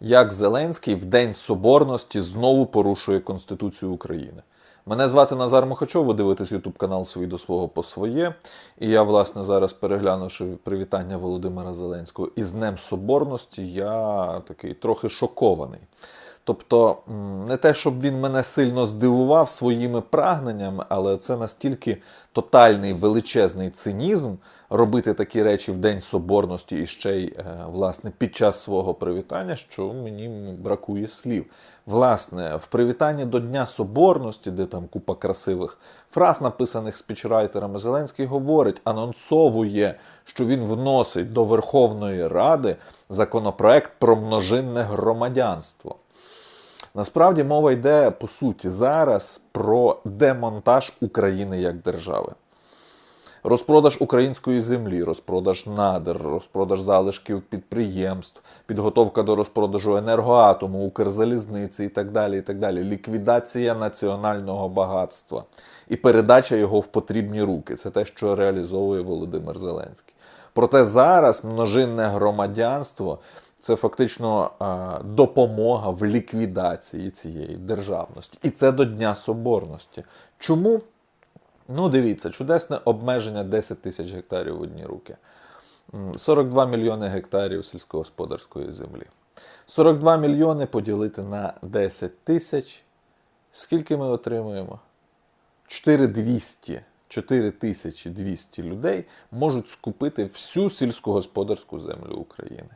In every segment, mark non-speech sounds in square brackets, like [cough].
як Зеленський в День Соборності знову порушує Конституцію України. Мене звати Назар Мохачов, ви дивитесь YouTube канал «Свій до свого по своє. І я, власне, зараз переглянувши привітання Володимира Зеленського із Днем Соборності, я такий трохи шокований. Тобто, не те, щоб він мене сильно здивував своїми прагненнями, але це настільки тотальний величезний цинізм робити такі речі в День Соборності і ще й е, власне під час свого привітання, що мені бракує слів. Власне, в привітанні до Дня Соборності, де там купа красивих фраз, написаних спічрайтерами, Зеленський говорить, анонсовує, що він вносить до Верховної Ради законопроект про множинне громадянство. Насправді мова йде по суті зараз про демонтаж України як держави. Розпродаж української землі, розпродаж надр, розпродаж залишків підприємств, підготовка до розпродажу енергоатому, Укрзалізниці і так далі. і так далі. Ліквідація національного багатства і передача його в потрібні руки. Це те, що реалізовує Володимир Зеленський. Проте зараз множинне громадянство це фактично е, допомога в ліквідації цієї державності. І це до Дня Соборності. Чому? Ну, дивіться, чудесне обмеження 10 тисяч гектарів в одні руки. 42 мільйони гектарів сільськогосподарської землі. 42 мільйони поділити на 10 тисяч. Скільки ми отримуємо? 4200, 4200 людей можуть скупити всю сільськогосподарську землю України.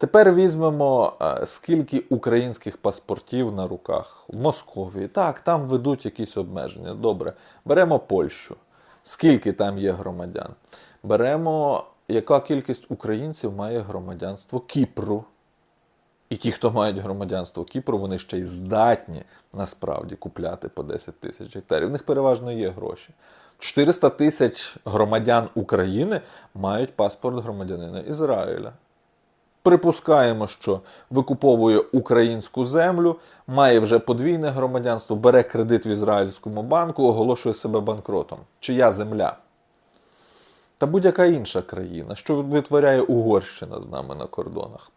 Тепер візьмемо, е, скільки українських паспортів на руках в Московії. Так, там ведуть якісь обмеження. Добре. Беремо Польщу. Скільки там є громадян? Беремо, яка кількість українців має громадянство Кіпру. І ті, хто мають громадянство Кіпру, вони ще й здатні насправді купляти по 10 тисяч гектарів. В них переважно є гроші. 400 тисяч громадян України мають паспорт громадянина Ізраїля. Припускаємо, що викуповує українську землю, має вже подвійне громадянство, бере кредит в ізраїльському банку, оголошує себе банкротом. Чия земля? Та будь-яка інша країна, що витворяє Угорщина з нами на кордонах.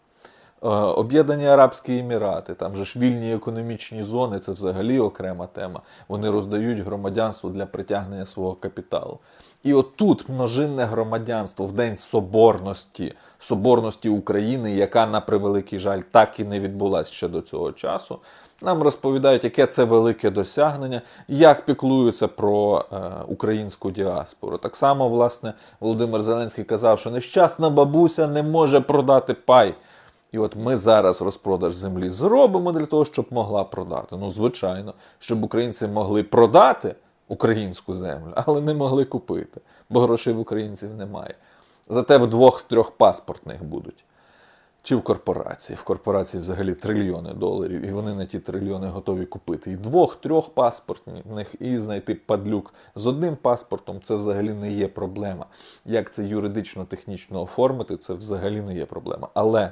Е, Об'єднані Арабські Емірати, там же ж вільні економічні зони, це взагалі окрема тема. Вони роздають громадянство для притягнення свого капіталу. І отут множинне громадянство в День Соборності, Соборності України, яка, на превеликий жаль, так і не відбулася ще до цього часу. Нам розповідають, яке це велике досягнення, як піклуються про е, українську діаспору. Так само, власне, Володимир Зеленський казав, що нещасна бабуся не може продати пай. І от ми зараз розпродаж землі зробимо для того, щоб могла продати. Ну, звичайно, щоб українці могли продати українську землю, [laughs] але не могли купити, бо грошей в українців немає. Зате в двох-трьох паспортних будуть. Чи в корпорації. В корпорації взагалі трильйони доларів, і вони на ті трильйони готові купити. І двох-трьох паспортних, і знайти падлюк з одним паспортом це взагалі не є проблема. Як це юридично-технічно оформити, це взагалі не є проблема. Але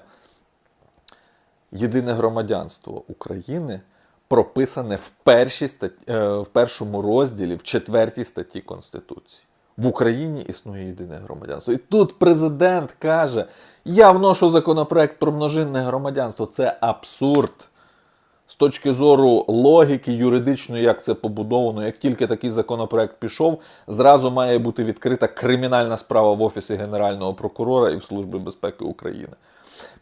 єдине громадянство України прописане в, статті, е, в першому розділі, в четвертій статті Конституції. В Україні існує єдине громадянство. І тут президент каже: я вношу законопроект про множинне громадянство. Це абсурд. З точки зору логіки юридичної, як це побудовано, як тільки такий законопроект пішов, зразу має бути відкрита кримінальна справа в Офісі Генерального прокурора і в Службі безпеки України.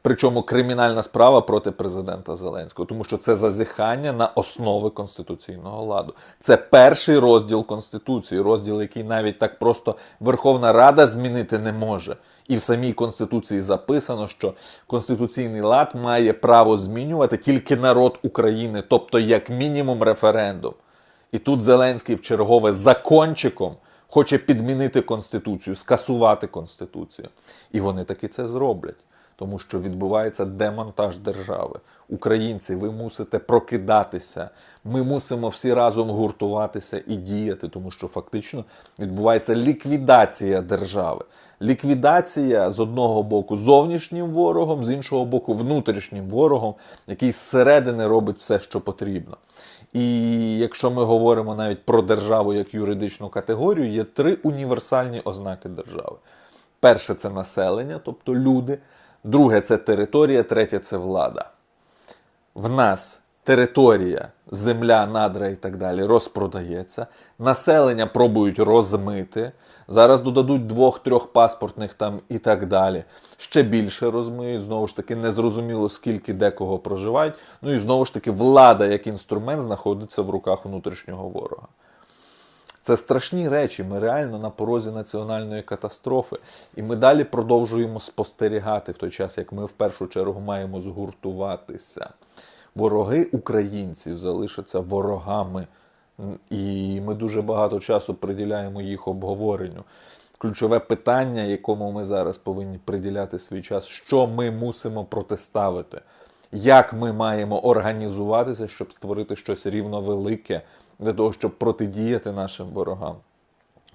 Причому кримінальна справа проти президента Зеленського, тому що це зазіхання на основи конституційного ладу. Це перший розділ Конституції, розділ, який навіть так просто Верховна Рада змінити не може. І в самій Конституції записано, що конституційний лад має право змінювати тільки народ України, тобто як мінімум референдум. І тут Зеленський в чергове закончиком хоче підмінити Конституцію, скасувати Конституцію. І вони таки це зроблять тому що відбувається демонтаж держави. Українці, ви мусите прокидатися. Ми мусимо всі разом гуртуватися і діяти, тому що фактично відбувається ліквідація держави. Ліквідація з одного боку зовнішнім ворогом, з іншого боку, внутрішнім ворогом, який зсередини робить все, що потрібно. І якщо ми говоримо навіть про державу як юридичну категорію, є три універсальні ознаки держави. Перше це населення, тобто люди. Друге це територія, третє це влада. В нас територія, земля, надра і так далі розпродається. Населення пробують розмити. Зараз додадуть двох-трьох паспортних там і так далі. Ще більше розмиють. Знову ж таки, незрозуміло, скільки декого проживають. Ну і знову ж таки, влада як інструмент знаходиться в руках внутрішнього ворога. Це страшні речі. Ми реально на порозі національної катастрофи. І ми далі продовжуємо спостерігати в той час, як ми в першу чергу маємо згуртуватися. Вороги українців залишаться ворогами. І ми дуже багато часу приділяємо їх обговоренню. Ключове питання, якому ми зараз повинні приділяти свій час, що ми мусимо протиставити, як ми маємо організуватися, щоб створити щось рівновелике для того, щоб протидіяти нашим ворогам.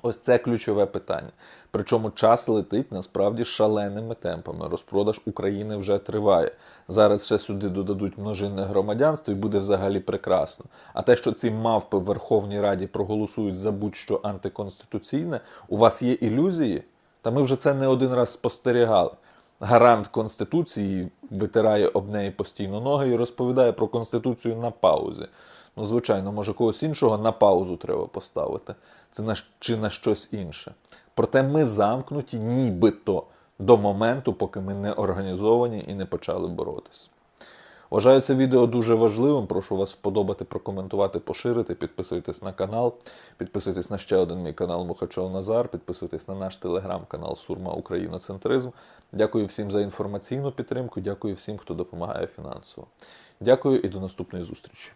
Ось це ключове питання. Причому час летить насправді шаленими темпами. Розпродаж України вже триває. Зараз ще сюди додадуть множинне громадянство і буде взагалі прекрасно. А те, що ці мавпи в Верховній Раді проголосують за будь-що антиконституційне, у вас є ілюзії? Та ми вже це не один раз спостерігали. Гарант Конституції витирає об неї постійно ноги і розповідає про Конституцію на паузі. Ну, звичайно, може когось іншого на паузу треба поставити. Це на, чи на щось інше. Проте ми замкнуті нібито до моменту, поки ми не організовані і не почали боротися. Вважаю це відео дуже важливим. Прошу вас вподобати, прокоментувати, поширити. Підписуйтесь на канал, підписуйтесь на ще один мій канал Мухачов Назар, підписуйтесь на наш телеграм-канал Сурма Україноцентризм. Дякую всім за інформаційну підтримку. Дякую всім, хто допомагає фінансово. Дякую і до наступної зустрічі.